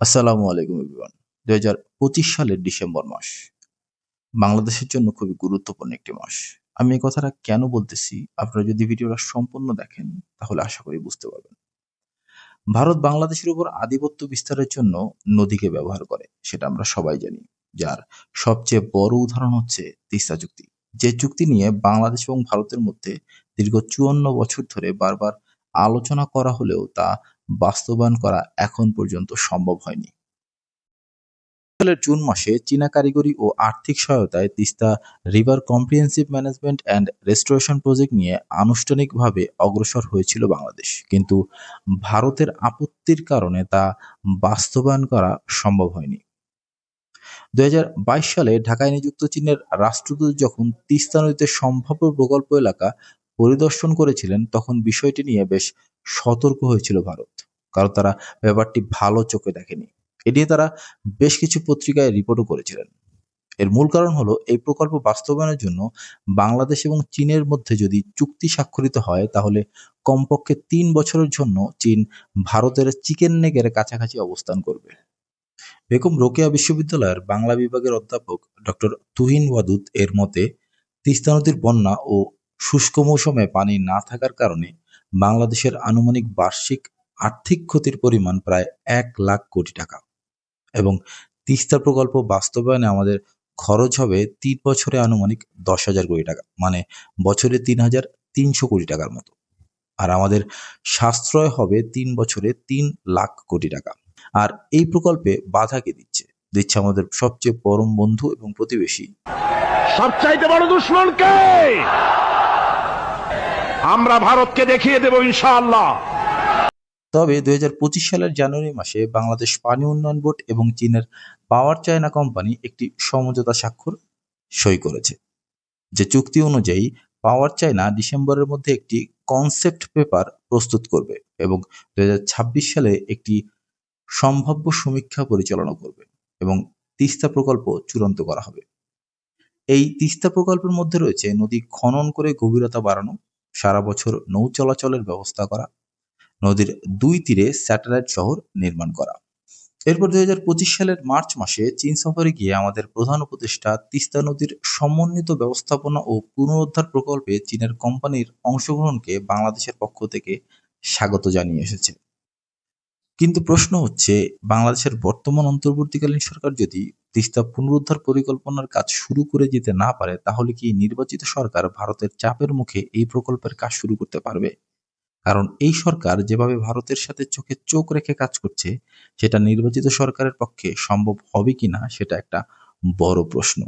আসসালামু আলাইকুম এভরিওয়ান দুই হাজার পঁচিশ সালের ডিসেম্বর মাস। বাংলাদেশের জন্য খুবই গুরুত্বপূর্ণ একটি মাস। আমি এই কথাটা কেন বলতেছি? আপনারা যদি ভিডিওটা সম্পূর্ণ দেখেন, তাহলে আশা করি বুঝতে পারবেন। ভারত বাংলাদেশের উপর আধিপত্য বিস্তারের জন্য নদীকে ব্যবহার করে, সেটা আমরা সবাই জানি। যার সবচেয়ে বড় উদাহরণ হচ্ছে তিস্তা চুক্তি। যে চুক্তি নিয়ে বাংলাদেশ এবং ভারতের মধ্যে দীর্ঘ চুয়ান্ন বছর ধরে বারবার আলোচনা করা হলেও তা বাস্তবায়ন করা এখন পর্যন্ত সম্ভব হয়নি। জুন মাসে চীনা কারিগরি ও আর্থিক সহায়তায় Teesta river comprehensive management and restoration project নিয়ে আনুষ্ঠানিকভাবে অগ্রসর হয়েছিল বাংলাদেশ। কিন্তু ভারতের আপত্তির কারণে তা বাস্তবায়ন করা সম্ভব হয়নি। দু হাজার বাইশ সালে ঢাকায় নিযুক্ত চীনের রাষ্ট্রদূত যখন তিস্তা নদীতে সম্ভাব্য প্রকল্প এলাকা পরিদর্শন করেছিলেন, তখন বিষয়টি নিয়ে বেশ সতর্ক হয়েছিল ভারত। কারণ তারা ব্যাপারটি ভালো চোখে দেখেনি। এ নিয়ে তারা বেশ কিছু পত্রিকায় রিপোর্টও করেছিলেন। এর মূল কারণ হলো, এই প্রকল্প বাস্তবায়নের জন্য বাংলাদেশ এবং চীনের মধ্যে যদি চুক্তি স্বাক্ষরিত হয়, তাহলে কমপক্ষে তিন বছরের জন্য চীন ভারতের চিকেন নেগের কাছাকাছি অবস্থান করবে। বেগম রোকেয়া বিশ্ববিদ্যালয়ের বাংলা বিভাগের অধ্যাপক ডক্টর তুহিন ওয়াদুদ এর মতে, তিস্তা নদীর বন্যা ও শুষ্ক মৌসুমে পানি না থাকার কারণে বাংলাদেশের আনুমানিক বার্ষিক আর্থিক ক্ষতির পরিমাণ প্রায় এক লাখ কোটি টাকা। এবং তিস্তা প্রকল্প বাস্তবায়নে আমাদের খরচ হবে তিন বছরে আনুমানিক দশ হাজার কোটি টাকা মানে বছরে তিন হাজার তিনশো কোটি টাকার মতো। আর আমাদের সাশ্রয় হবে তিন বছরে তিন লাখ কোটি টাকা। আর এই প্রকল্পে বাধা কে দিচ্ছে? দিচ্ছে আমাদের সবচেয়ে পরম বন্ধু এবং প্রতিবেশী। সবচাইতে বড় দুশ্মন কে? আমরা ভারতকে দেখিয়ে দেব ইনশাআল্লাহ। তবে দুই হাজার পঁচিশ সালের জানুয়ারি মাসে বাংলাদেশ পানি উন্নয়ন বোর্ড এবং চীনের পাওয়ার চায়না কোম্পানি একটি সমঝোতা স্বাক্ষর সই করেছে, যে চুক্তি অনুযায়ী পাওয়ার চায়না ডিসেম্বরের মধ্যে একটি কনসেপ্ট পেপার প্রস্তুত করবে এবং দু হাজার ছাব্বিশ সালে একটি সম্ভাব্য সমীক্ষা পরিচালনা করবে এবং তিস্তা প্রকল্প চূড়ান্ত করা হবে। এই তিস্তা প্রকল্পের মধ্যে রয়েছে নদী খনন করে গভীরতা বাড়ানো সারা বছর নৌ চলাচলের ব্যবস্থা করা, নদীর দুই তীরে স্যাটেলাইট শহর নির্মাণ করা। এরপর দুই সালের মার্চ মাসে চীন সফরে গিয়ে আমাদের প্রধান উপদেষ্টা তিস্তা নদীর সমন্বিত ব্যবস্থাপনা ও পুনরুদ্ধার প্রকল্পে চীনের কোম্পানির অংশগ্রহণকে বাংলাদেশের পক্ষ থেকে স্বাগত জানিয়ে এসেছে। কিন্তু প্রশ্ন হচ্ছে, বাংলাদেশের বর্তমান অন্তর্বর্তীকালীন সরকার যদি তিস্তা পুনরুদ্ধার পরিকল্পনার কাজ শুরু করে যেতে না পারে, তাহলে কি নির্বাচিত সরকার ভারতের চাপের মুখে এই প্রকল্পের কাজ শুরু করতে পারবে? কারণ এই সরকার যেভাবে ভারতের সাথে চোখে চোখ রেখে কাজ করছে, সেটা নির্বাচিত সরকারের পক্ষে সম্ভব হবে কিনা, সেটা একটা বড় প্রশ্ন।